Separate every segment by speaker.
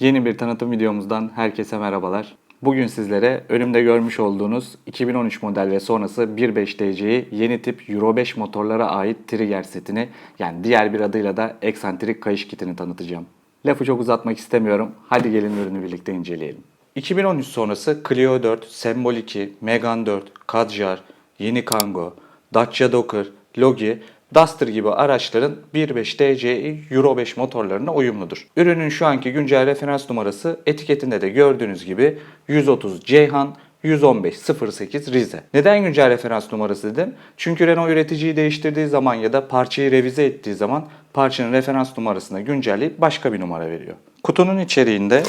Speaker 1: Yeni bir tanıtım videomuzdan herkese merhabalar. Bugün sizlere önümde görmüş olduğunuz 2013 model ve sonrası 1.5 DC'yi yeni tip Euro 5 motorlara ait trigger setini yani diğer bir adıyla da eksantrik kayış kitini tanıtacağım. Lafı çok uzatmak istemiyorum. Hadi gelin ürünü birlikte inceleyelim. 2013 sonrası Clio 4, Sembol 2, Megane 4, Kadjar, Yeni Kangoo, Dacia Docker, Logi, Duster gibi araçların 1.5 DCi Euro 5 motorlarına uyumludur. Ürünün şu anki güncel referans numarası etiketinde de gördüğünüz gibi 130 Ceyhan 11508 Rize. Neden güncel referans numarası dedim? Çünkü Renault üreticiyi değiştirdiği zaman ya da parçayı revize ettiği zaman parçanın referans numarasını güncelleyip başka bir numara veriyor. Kutunun içeriğinde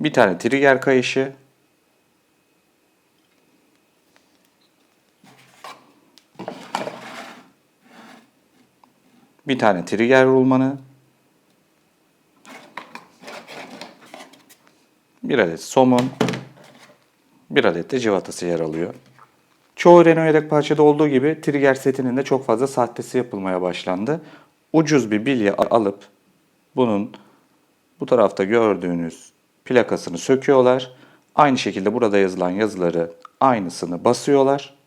Speaker 1: bir tane trigger kayışı, bir tane trigger rulmanı, bir adet somun, bir adet de civatası yer alıyor. Çoğu Renault yedek parçada olduğu gibi trigger setinin de çok fazla sahtesi yapılmaya başlandı. Ucuz bir bilye alıp bunun bu tarafta gördüğünüz plakasını söküyorlar. Aynı şekilde burada yazılan yazıları aynısını basıyorlar.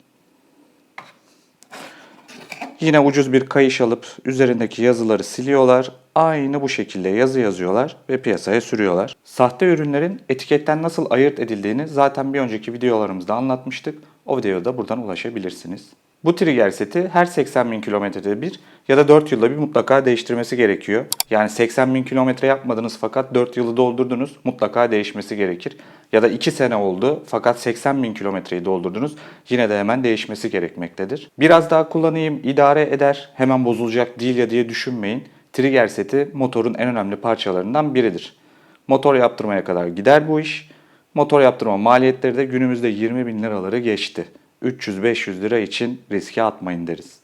Speaker 1: Yine ucuz bir kayış alıp üzerindeki yazıları siliyorlar. Aynı bu şekilde yazı yazıyorlar ve piyasaya sürüyorlar. Sahte ürünlerin etiketten nasıl ayırt edildiğini zaten bir önceki videolarımızda anlatmıştık. O videoya da buradan ulaşabilirsiniz. Bu trigger seti her 80 bin kilometrede bir ya da 4 yılda bir mutlaka değiştirmesi gerekiyor. Yani 80 bin kilometre yapmadınız fakat 4 yılı doldurdunuz mutlaka değişmesi gerekir. Ya da 2 sene oldu fakat 80 bin kilometreyi doldurdunuz yine de hemen değişmesi gerekmektedir. Biraz daha kullanayım idare eder hemen bozulacak değil ya diye düşünmeyin. Trigger seti motorun en önemli parçalarından biridir. Motor yaptırmaya kadar gider bu iş. Motor yaptırma maliyetleri de günümüzde 20 bin liraları geçti. 300-500 lira için riske atmayın deriz.